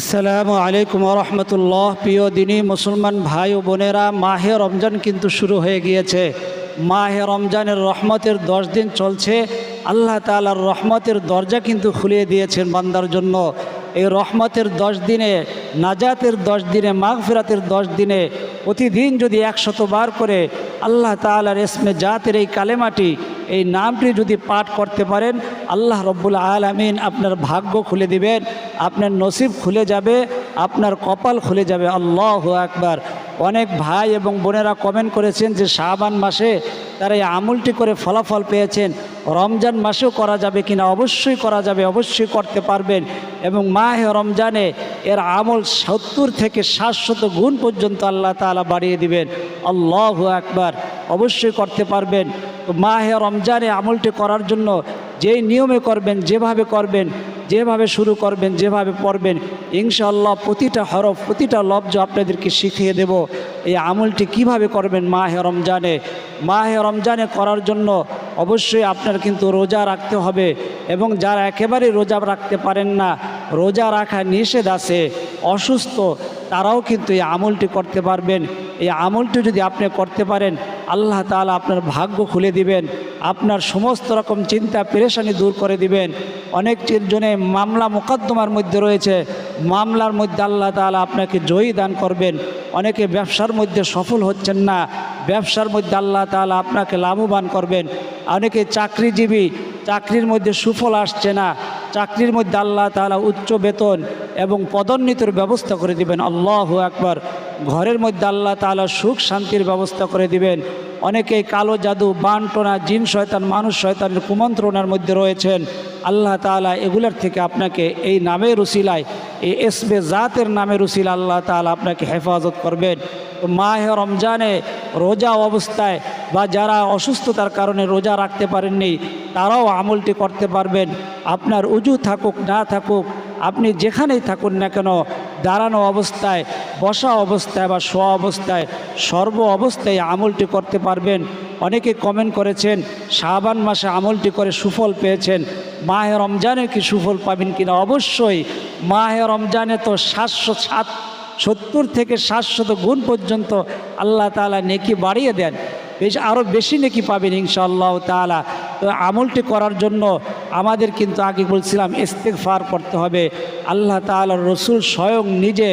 আসসালামু আলাইকুম রহমতুল্লাহ। প্রিয় দিনী মুসলমান ভাই ও বোনেরা, মাহে রমজান কিন্তু শুরু হয়ে গিয়েছে। মাহে রমজানের রহমতের দশ দিন চলছে। আল্লাহ তালার রহমতের দরজা কিন্তু খুলিয়ে দিয়েছেন বান্দার জন্য। এই রহমতের দশ দিনে নাজাতের দশ দিনে, মাগফিরাতের দশ দিনে, প্রতিদিন যদি একশতবার করে আল্লাহ তালার এসমে জাতের এই কালেমাটি, এই নামটি যদি পাঠ করতে পারেন, আল্লাহ রব্বুল আলমিন আপনার ভাগ্য খুলে দিবেন, আপনার নসিব খুলে যাবে, আপনার কপাল খুলে যাবে। আল্লাহ আকবার। অনেক ভাই এবং বোনেরা কমেন্ট করেছেন যে শাহবান মাসে তারা এই আমুলটি করে ফলাফল পেয়েছেন। রমজান মাসেও করা যাবে কিনা? অবশ্যই করা যাবে, অবশ্যই করতে পারবেন। এবং মাহে রমজানে এর আমল সত্তর থেকে সাতশত গুণ পর্যন্ত আল্লাহ তালা বাড়িয়ে দিবেন। আল্লাহ একবার অবশ্যই করতে পারবেন। মাহে রমজানে আমলটি করার জন্য যেই নিয়মে করবেন, যেভাবে করবেন, যেভাবে শুরু করবেন, যেভাবে পড়বেন, ইনশাআল্লাহ প্রতিটা হরফ, প্রতিটা লব্জ আপনাদেরকে শিখিয়ে দেব এই আমলটি কীভাবে করবেন মাহে রমজানে। মাহে রমজানে করার জন্য অবশ্যই আপনার কিন্তু রোজা রাখতে হবে এবং যারা একেবারে রোজা রাখতে পারেন না রোজা রাখা নিষেধ আছে, অসুস্থ, তারাও কিন্তু এই আমলটি করতে পারবেন। এই আমলটি যদি আপনি করতে পারেন, আল্লাহ তালা আপনার ভাগ্য খুলে দিবেন, আপনার সমস্ত রকম চিন্তা পেরেশানি দূর করে দিবেন। অনেক জনে মামলা মোকদ্দমার মধ্যে রয়েছে, মামলার মধ্যে আল্লাহ তালা আপনাকে জয়ী দান করবেন। অনেকে ব্যবসার মধ্যে সফল হচ্ছেন না, ব্যবসার মধ্যে আল্লাহ তালা আপনাকে লাভবান করবেন। অনেকে চাকরিজীবী, চাকরির মধ্যে সুফল আসছে না চাকরির মধ্যে আল্লাহ তালা উচ্চ বেতন এবং পদোন্নতির ব্যবস্থা করে দিবেন। আল্লাহ একবার ঘরের মধ্যে আল্লাহ তালা সুখ শান্তির ব্যবস্থা করে দিবেন। অনেকেই কালো জাদু বানটোনা জিন শয়তান, মানুষ শয়তানের কুমন্ত্রণার মধ্যে রয়েছেন। আল্লাহ তালা এগুলোর থেকে আপনাকে এই নামে উসিলায়, এই এসবে জাতের নামে উসিলা আল্লাহ তালা আপনাকে হেফাজত করবেন। মাহে রমজানে রোজা অবস্থায় বা যারা অসুস্থতার কারণে রোজা রাখতে পারেননি, তারাও আমলটি করতে পারবেন। আপনার উজু থাকুক, না থাকুক, আপনি যেখানেই থাকুন না কেন, দাঁড়ানো অবস্থায়, বসা অবস্থায় বা শোয়া অবস্থায়, সর্ব অবস্থায় আমলটি করতে পারবেন। অনেকে কমেন্ট করেছেন শাহবান মাসে আমলটি করে সুফল পেয়েছেন। মাহে রমজানে কি সুফল পাবেন কিনা? অবশ্যই, মাহে রমজানে তো সাতশো সাত, সত্তর থেকে সাতশত গুণ পর্যন্ত আল্লাহ তালা নেকি বাড়িয়ে দেন। বেশ আরও বেশি নেকি পাবেন ইনশাআল্লাহ তালা তো আমলটি করার জন্য আমাদের কিন্তু আগে বলছিলাম ইস্তেকফার করতে হবে। আল্লাহ তালার রসুল স্বয়ং নিজে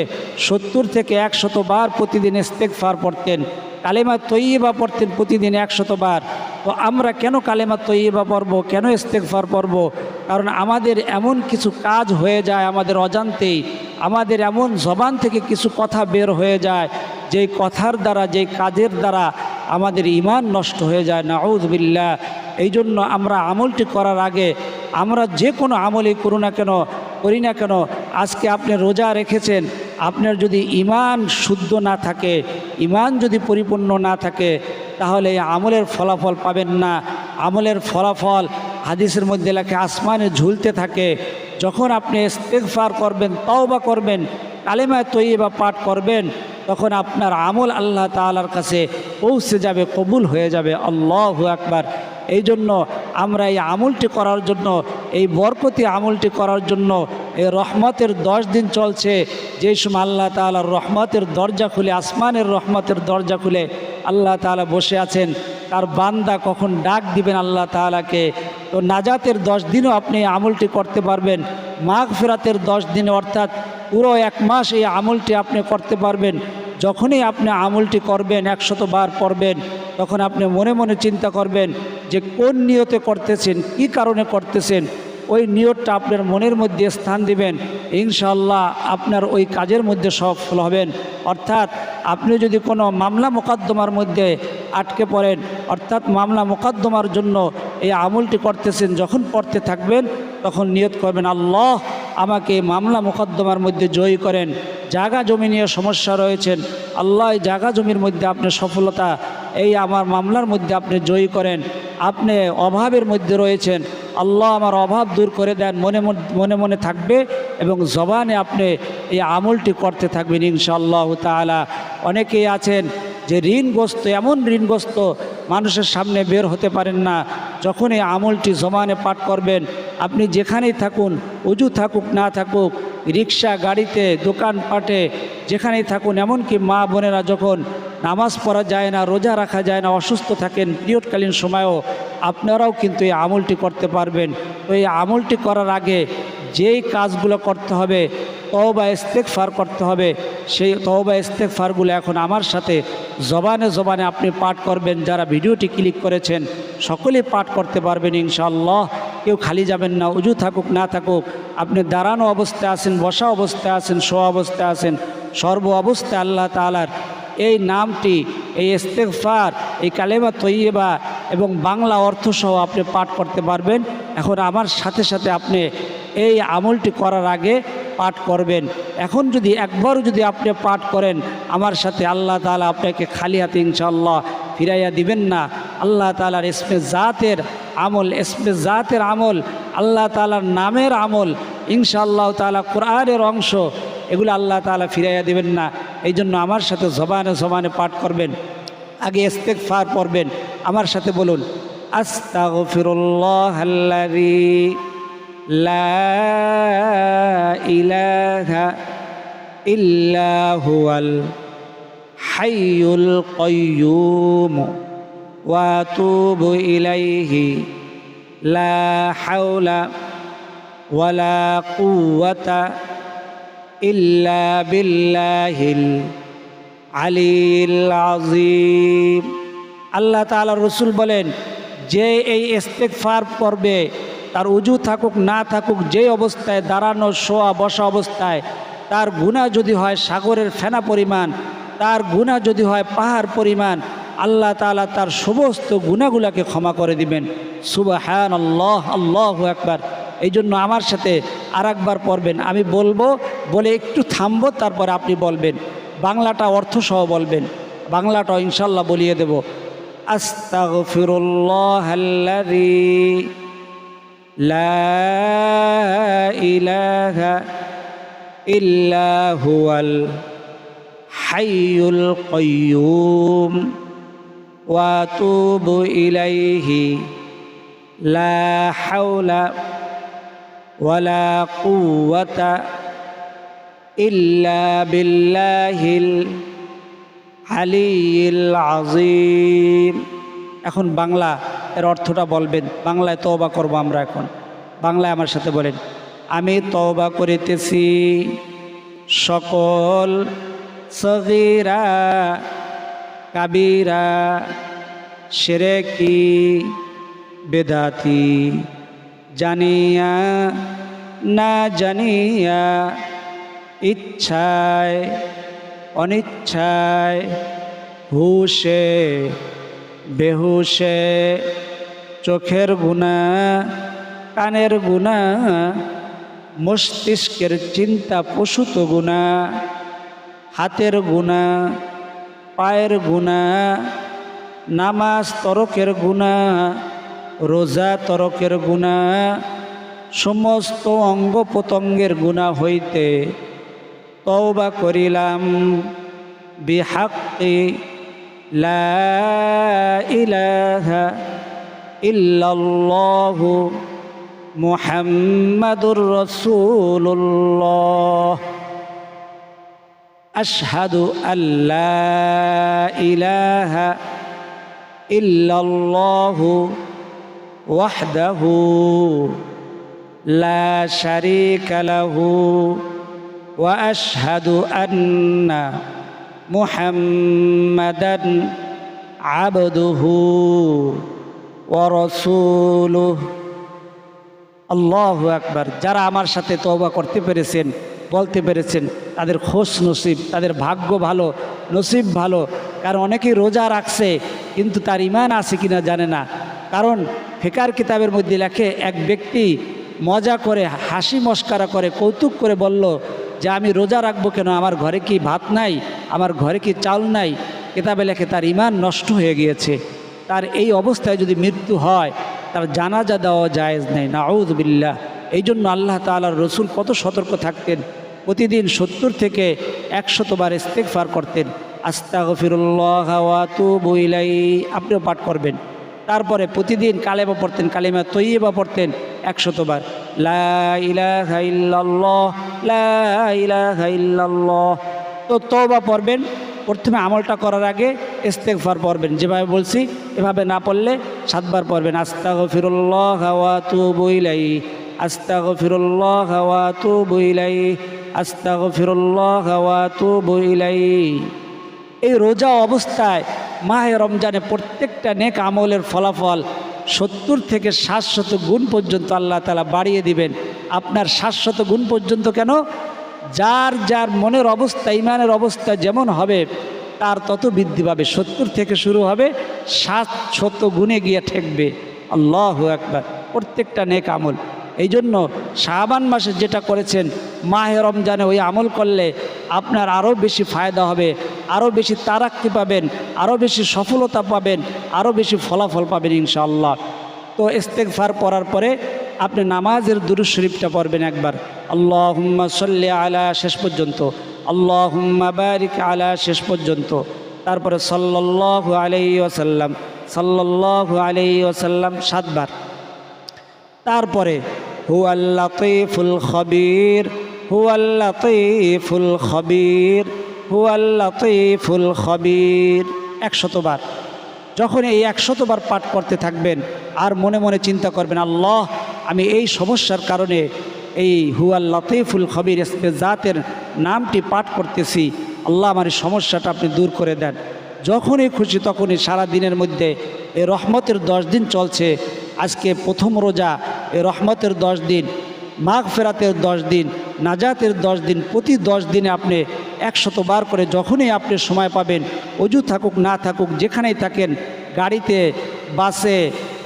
সত্তর থেকে একশত বার প্রতিদিন ইস্তেকফার পড়তেন, কালেমা তৈবা পড়তেন প্রতিদিন একশত বার। তো আমরা কেন কালেমা তৈবা পড়ব, কেন ইস্তেকফার পড়ব? কারণ আমাদের এমন কিছু কাজ হয়ে যায় আমাদের অজান্তেই, আমাদের এমন জবান থেকে কিছু কথা বের হয়ে যায়, যেই কথার দ্বারা, যেই কাজের দ্বারা আমাদের ইমান নষ্ট হয়ে যায় না নাউজবিল্লা এই জন্য আমরা আমলটি করার আগে আমরা যে কোনো আমলই করু না কেন, করি না কেন, আজকে আপনি রোজা রেখেছেন, আপনার যদি ইমান শুদ্ধ না থাকে ইমান যদি পরিপূর্ণ না থাকে, তাহলে আমলের ফলাফল পাবেন না। আমলের ফলাফল হাদিসের মধ্যে লেখে, আসমানে ঝুলতে থাকে। যখন আপনি ইস্তেগফার করবেন, তওবা করবেন, কালেমায় তৈবা পাঠ করবেন তখন আপনার আমল আল্লাহ তালার কাছে পৌঁছে যাবে, কবুল হয়ে যাবে। আল্লাহ একবার এই জন্য আমরা এই আমলটি করার জন্য, এই বরকতি আমলটি করার জন্য, এই রহমতের দশ দিন চলছে। যেই সময় আল্লাহ তালার রহমতের দরজা খুলে, আসমানের রহমতের দরজা খুলে আল্লাহ তালা বসে আছেন, তার বান্দা কখন ডাক দিবেন আল্লাহ তালাকে তো নাজাতের দশ দিনও আপনি আমলটি করতে পারবেন। মাঘ ফেরাতের দশ দিনে অর্থাৎ পুরো এক মাস এই আমলটি আপনি করতে পারবেন। যখনই আপনি আমলটি করবেন, একশত বার পড়বেন, তখন আপনি মনে মনে চিন্তা করবেন যে কোন নিয়তে করতেছেন, কি কারণে করতেছেন? ওই নিয়তটা আপনার মনের মধ্যে স্থান দিবেন। ইনশাল্লাহ আপনার ওই কাজের মধ্যে সফল হবেন। অর্থাৎ আপনি যদি কোনো মামলা মোকদ্দমার মধ্যে আটকে পড়েন, অর্থাৎ মামলা মোকদ্দমার জন্য এই আমলটি করতেছেন, যখন পড়তে থাকবেন, তখন নিয়ত করবেন, আল্লাহ আমাকে মামলা মোকদ্দমার মধ্যে জয়ী করেন। জায়গা জমি নিয়ে সমস্যা রয়েছেন। আল্লাহ জায়গা জমির মধ্যে আপনি সফলতা, এই আমার মামলার মধ্যে আপনি জয়ী করেন। আপনি অভাবের মধ্যে রয়েছেন। আল্লাহ আমার অভাব দূর করে দেন, মনে মনে মনে থাকবে এবং জবানে আপনি এই আমলটি করতে থাকবেন ইনশাআল্লাহ তালা অনেকেই আছেন যে ঋণগ্রস্ত, এমন ঋণগ্রস্ত মানুষের সামনে বের হতে পারেন না। যখন এই আমলটি জমানে পাঠ করবেন, আপনি যেখানেই থাকুন উজু থাকুক, না থাকুক, রিক্সা, গাড়িতে দোকানপাটে যেখানেই থাকুন, এমনকি মা বোনেরা যখন নামাজ পড়া যায় না, রোজা রাখা যায় না, অসুস্থ থাকেন, পিরিয়ডকালীন সময়েও আপনারাও কিন্তু এই আমলটি করতে পারবেন। তো এই আমলটি করার আগে যেই কাজগুলো করতে হবে তওবা ইস্তেকফার করতে হবে। সেই তওবা ইস্তেকফারগুলো এখন আমার সাথে জবানে জবানে আপনি পাঠ করবেন, যারা ভিডিওটি ক্লিক করেছেন সকলে পাঠ করতে পারবেন ইনশাআল্লাহ। কেউ খালি যাবেন না, উজু থাকুক, না থাকুক, আপনি দাঁড়ানো অবস্থায় আছেন, বসা অবস্থায় আছেন, শোয়া অবস্থায় আছেন, সর্ব অবস্থায় আল্লাহ তালার এই নামটি, এই ইস্তেকফার এই কালেমা তৈয়বা এবং বাংলা অর্থসহ আপনি পাঠ করতে পারবেন। এখন আমার সাথে সাথে আপনি এই আমলটি করার আগে পাঠ করবেন। এখন যদি একবারও যদি আপনি পাঠ করেন, আমার সাথে আল্লাহ তালা আপনাকে খালি হাতে ইনশাল্লাহ ফিরাইয়া দিবেন না। আল্লাহ তালার ইসমে জাতের আমল, ইসমে জাতের আমল, আল্লাহ তালার নামের আমল, ইনশাআল্লাহ তালা কোরআনের অংশ, এগুলো আল্লাহ তালা ফিরাইয়া দিবেন না। এই জন্য আমার সাথে জবানে জবানে পাঠ করবেন, আগে ইস্তেক ফার পড়বেন। আমার সাথে বলুন, আস্তাগফিরুল্লাহ আল্লাযী লা ইলাহা ইল্লা হুয়াল হাইয়ুল কাইয়্যুম ওয়া ইলাইহি। লা হাওলা ওয়ালা কুওয়াতা ইল্লা বিল্লাহিল আলিল আজিম আল্লাহ রসুল বলেন, যে এই ইস্তেকফার পর্বে তার উজু থাকুক, না থাকুক, যে অবস্থায় দাঁড়ানো, শোয়া, বসা অবস্থায়, তার গুণা যদি হয় সাগরের ফেনা পরিমাণ, তার গুণা যদি হয় পাহাড় পরিমাণ, আল্লাহ তাআলা তার সমস্ত গুণাগুলাকে ক্ষমা করে দিবেন। সুবাহান আল্লাহ আল্লাহ একবার এই জন্য আমার সাথে আর একবার পড়বেন। আমি বলব, বলে একটু থামবো, তারপরে আপনি বলবেন। বাংলাটা অর্থসহ বলবেন। বাংলাটা ইনশাল্লাহ বলিয়ে দেব। আস্তাগফিরুল্লাহ আল্লাযী লা ইলাহা ইল্লা হুয়াল হাইয়ুল কাইয়্যুম ওয়া আতুবু ইলাইহি লা হাওলা ওয়ালা কুওয়াতা ইল্লা বিল্লাহিল আলিয়িল আজিম এখন বাংলা এর অর্থটা বলবেন, বাংলায় তওবা করব আমরা এখন। বাংলায় আমার সাথে বলেন, আমি তওবা করিতেছি সকল সগীরা, কাবিরা, সেরেকি, বেদাতি, জানিয়া, না জানিয়া, ইচ্ছায়, অনিচ্ছায়, হুশে বেহুশে চোখের গুণা কানের গুণা মস্তিষ্কের চিন্তা পশুত গুণা হাতের গুণা পায়ের গুণা নামাজ তরকের গুণা রোজা তরকের গুণা সমস্ত অঙ্গ প্রত্যঙ্গের গুণা হইতে তওবা করিলাম। لا إله إلا الله محمد رسول الله. أشهد أن لا إله إلا الله وحده لا شريك له وأشهد أن محمدا عبده ورسوله আল্লাহ আকবার যারা আমার সাথে তওবা করতে পেরেছেন বলতে পেরেছেন তাদের খোশ নসিব তাদের ভাগ্য ভালো নসিব ভালো কারণ অনেকেই রোজা রাখছে কিন্তু তার ইমান আছে কিনা জানে না কারণ ফেকার কিতাবের মধ্যে লেখে এক ব্যক্তি মজা করে হাসি মস্কারা করে কৌতুক করে বলল যে আমি রোজা রাখবো কেন আমার ঘরে কি ভাত নাই আমার ঘরে কি চাল নাই? কিতাবে লেখে তার ইমান নষ্ট হয়ে গিয়েছে। তার এই অবস্থায় যদি মৃত্যু হয়, তার জানাজা দেওয়া জায়েজ নেই। নাউদবিল্লাহ এই জন্য আল্লাহ তালার রসুল কত সতর্ক থাকতেন। প্রতিদিন সত্তর থেকে একশতবার ইস্তেকফার করতেন। আস্তা আস্তাগফিরুল্লাহ বইলাই আপনিও পাঠ করবেন। তারপরে প্রতিদিন কালেমা পড়তেন, কালেমা তৈয়বা পড়তেন একশতবার লা ইলাহা তো তওবা পড়বেন। প্রথমে আমলটা করার আগে ইস্তেগফার পড়বেন। যেভাবে বলছি, এভাবে না পড়লে সাতবার পড়বেন। আস্তাগফিরুল্লাহ ওয়া তুবু ইলাইহি। আস্তাগফিরুল্লাহ ওয়া তুবু ইলাইহি। আস্তাগফিরুল্লাহ ওয়া তু ইলাইহি। এই রোজা অবস্থায় মাহে রমজানে প্রত্যেকটা নেক আমলের ফলাফল সত্তর থেকে সাতশত গুণ পর্যন্ত আল্লাহ তালা বাড়িয়ে দিবেন। আপনার সাতশত গুণ পর্যন্ত কেন? যার যার মনের অবস্থা, ইমানের অবস্থা যেমন হবে, তার তত বৃদ্ধি পাবে। সত্তর থেকে শুরু হবে, সাত শত গুণে গিয়ে ঠেকবে। আল্লাহ একবার প্রত্যেকটা নেক আমল। এই জন্য শাহবান মাসে যেটা করেছেন, মাহে রমজানে ওই আমল করলে আপনার আরও বেশি ফায়দা হবে আরও বেশি তারাক্কি পাবেন আরও বেশি সফলতা পাবেন আরও বেশি ফলাফল পাবেন ইনশাআল্লাহ। তো ইস্তেকফার পড়ার পরে আপনি নামাজের দুরু শরীফটা পড়বেন একবার। আল্লাহ হুম্মা সাল্লি আলা শেষ পর্যন্ত। আল্লাহ হুম্মা বারিক আলা শেষ পর্যন্ত। তারপরে সাল্লাল্লাহু আলাইহি ওয়াসাল্লাম। সাল্লাল্লাহু আলাইহি ওয়াসাল্লাম সাতবার। তারপরে হুয়াল্লাতিফুল খবির হুয়াল্লাতিফুল খবির হুয়াল্লাতিফুল খবির। একশতবার। যখন এই একশতবার পাঠ করতে থাকবেন, আর মনে মনে চিন্তা করবেন, আল্লাহ আমি এই সমস্যার কারণে এই হুয়াল লতিফুল খবির জাতের নামটি পাঠ করতেছি। আল্লাহ আমার সমস্যাটা আপনি দূর করে দেন। যখনই খুশি তখনই সারা দিনের মধ্যে এই রহমতের দশ দিন চলছে। আজকে প্রথম রোজা এই রহমতের দশ দিন মাঘ ফেরাতের দশ দিন, নাজাতের দশ দিন, প্রতি দশ দিনে আপনি একশত বার করে যখনই আপনি সময় পাবেন অজু থাকুক না থাকুক, যেখানেই থাকেন, গাড়িতে, বাসে,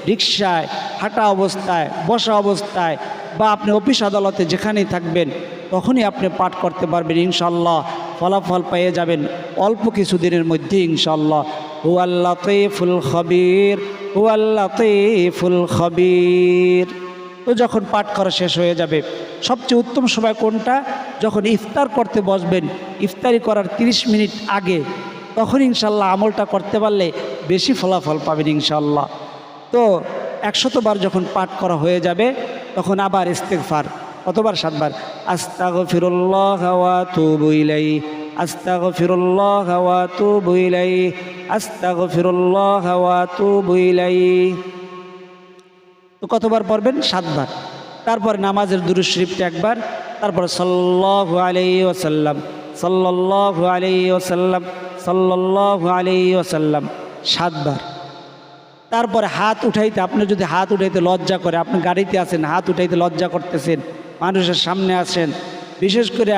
রিক্সায় হাঁটা অবস্থায়, বসা অবস্থায় বা আপনি অফিস আদালতে যেখানেই থাকবেন, তখনই আপনি পাঠ করতে পারবেন ইনশাল্লাহ ফলাফল পেয়ে যাবেন অল্প কিছু দিনের মধ্যে ইনশাল্লাহ হু আল্লাহ ফুল খবির হু আল্লাহ ফুল খবির। তো যখন পাঠ করা শেষ হয়ে যাবে, সবচেয়ে উত্তম সময় কোনটা? যখন ইফতার করতে বসবেন, ইফতারি করার 30 মিনিট আগে, তখন ইনশাল্লাহ আমলটা করতে পারলে বেশি ফলাফল পাবেন ইনশাল্লাহ তো একশতবার যখন পাঠ করা হয়ে যাবে, তখন আবার ইস্তেকফার কতবার সাতবার। আস্তাগ ফিরুল্লাহ হাওয়া তুবু ইলাই আস্তাগ ফিরুল্লাহ হাওয়া তুবু ইলাই আস্তাগ ফিরুল্লাহ হাওয়া তু ইলাই তো কতবার পড়বেন? সাতবার। তারপর নামাজের দুরু শরীফটা একবার, তারপর সাল্লাহ আলাই ওসাল্লাম সাল্লাহ আলাই ওসাল্লাম সাল্লাহ আলাই ওসাল্লাম সাতবার। তারপরে হাত উঠাইতে, আপনি যদি হাত উঠাইতে লজ্জা করে, আপনি গাড়িতে আছেন, হাত উঠাইতে লজ্জা করতেছেন, মানুষের সামনে আসেন বিশেষ করে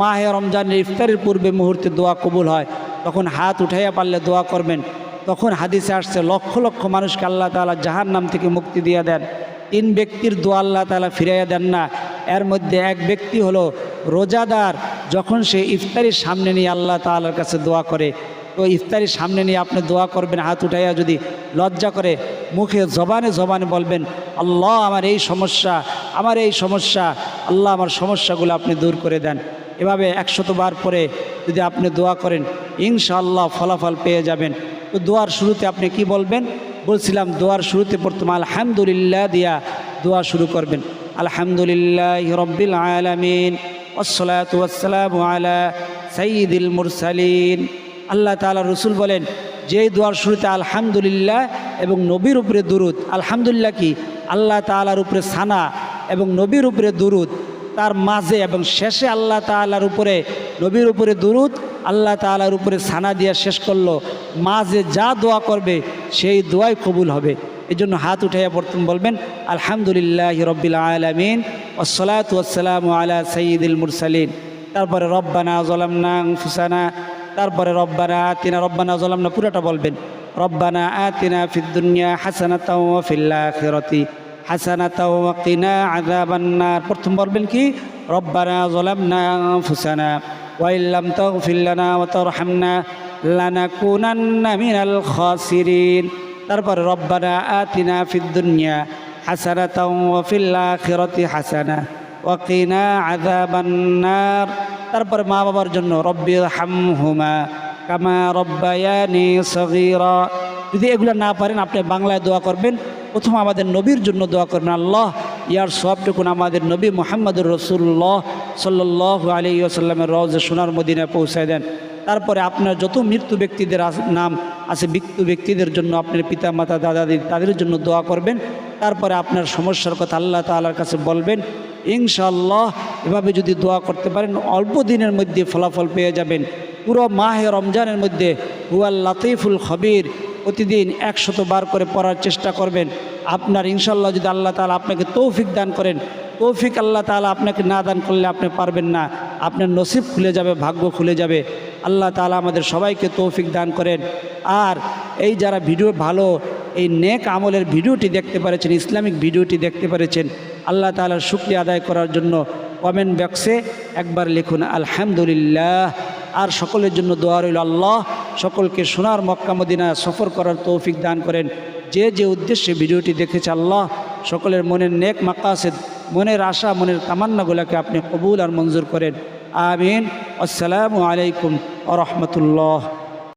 মাহে রমজানের ইফতারের পূর্বে মুহূর্তে দোয়া কবুল হয়, তখন হাত উঠাইয়া পারলে দোয়া করবেন। তখন হাদিসে আসছে, লক্ষ লক্ষ মানুষকে আল্লাহ তালা জাহার নাম থেকে মুক্তি দিয়ে দেন। তিন ব্যক্তির দোয়া আল্লাহ তালা ফিরাইয়া দেন না। এর মধ্যে এক ব্যক্তি হলো রোজাদার, যখন সে ইফতারির সামনে নিয়ে আল্লাহ তালার কাছে দোয়া করে। তো ইফতারির সামনে নিয়ে আপনি দোয়া করবেন, হাত উঠাইয়া যদি লজ্জা করে, মুখে জবানে জবানে বলবেন, আল্লাহ, আমার এই সমস্যা, আমার এই সমস্যা, আল্লাহ, আমার সমস্যাগুলো আপনি দূর করে দেন। এভাবে একশতবার পরে যদি আপনি দোয়া করেন, ইনশাআল্লাহ ফলাফল পেয়ে যাবেন। তো দোয়ার শুরুতে আপনি কি বলবেন? বলছিলাম, দোয়ার শুরুতে প্রথমে আলহামদুলিল্লাহ দিয়া দোয়া শুরু করবেন। আলহামদুলিল্লাহ রব্বিল আলমিন ওয়াসালাম আলা সঈদুল মুরসালিন। আল্লাহ তালা রসুল বলেন যে দোয়ার শুরুতে আলহামদুলিল্লাহ এবং নবীর উপরে দুরুদ, আলহামদুলিল্লাহ কি? আল্লাহ তালার উপরে সানা এবং নবীর উপরে দুরুদ, তার মাঝে এবং শেষে আল্লাহ তালার উপরে, নবীর উপরে দুরুদ, আল্লাহ তালার উপরে সানা দিয়া শেষ করল। মাঝে যা দোয়া করবে, সেই দোয়াই কবুল হবে। এই জন্য হাত উঠাইয়া প্রথম বলবেন, আলহামদুলিল্লাহ রব্বিল আলমিন ওসলাত ওসালাম আলা সঈদুল মুরসালিন। তারপরে, রব্বানা জলামনা ফুসানা তারপরে রব্বানা আতিনা রব্বানা জলামনা পুরোটা বলবেন রব্বানা আতিনা ফিদ্দুনিয়া হাসানাতাও ফিল আখিরাতি হাসানাতাও কিনা আযাবান্নার প্রথম বলবেন কি রব্বানা জলামনা আনফুসানা ওয়া ইল্লাম তাগফির লানা ওয়া তারহামনা লানাকুনান্না মিনাল খাসিরিন তারপরে রব্বানা আতিনা ফিদ্দুনিয়া হাসানাতাও ফিল আখিরাতি হাসানা ওয়াকিনা আযাবান্নার তারপরে মা বাবার জন্য, রব্বি হামহুমা কামা রব্বায়ানি সগীরা। যদি এগুলো না পারেন, আপনি বাংলায় দোয়া করবেন। প্রথম আমাদের নবীর জন্য দোয়া করবেন, আল্লাহ, ইয়ার সবটুকুন আমাদের নবী মোহাম্মদুর রসুল্লাহ সাল্লাহ আলী আসাল্লামের রওজে সোনার মদিনায় পৌঁছায় দেন। তারপরে আপনার যত মৃত্যু ব্যক্তিদের নাম আছে, মৃত্যু ব্যক্তিদের জন্য আপনার পিতা মাতা দাদা দিদি তাদের জন্য দোয়া করবেন। তারপরে আপনার সমস্যার কথা আল্লাহ তালার কাছে বলবেন ইনশাআল্লাহ এভাবে যদি দোয়া করতে পারেন, অল্প দিনের মধ্যে ফলাফল পেয়ে যাবেন। পুরো মাহে রমজানের মধ্যে হুয়াল লাতিফুল খবির প্রতিদিন একশত বার করে পড়ার চেষ্টা করবেন। আপনার ইনশাল্লাহ যদি আল্লাহ তালা আপনাকে তৌফিক দান করেন, তৌফিক আল্লাহ তালা আপনাকে না দান করলে আপনি পারবেন না। আপনার নসিব খুলে যাবে, ভাগ্য খুলে যাবে। আল্লাহ তালা আমাদের সবাইকে তৌফিক দান করেন। আর এই যারা ভিডিও ভালো, এই নেক আমলের ভিডিওটি দেখতে পেরেছেন, ইসলামিক ভিডিওটি দেখতে পেরেছেন আল্লাহ তালার শুক্রিয়া আদায় করার জন্য কমেন্ট বক্সে একবার লিখুন, আলহামদুলিল্লাহ। আর সকলের জন্য দোয়া রইল, আল্লাহ সকলকে সোনার মক্কা মদিনা সফর করার তৌফিক দান করেন। যে যে উদ্দেশ্যে ভিডিওটি দেখেছে, আল্লাহ সকলের মনের নেক মাকাসেদ, মনের আশা, মনের তামান্নাগুলোকে আপনি কবুল আর মঞ্জুর করেন। আমিন। আসসালামু আলাইকুম আ রহমতুল্লাহ।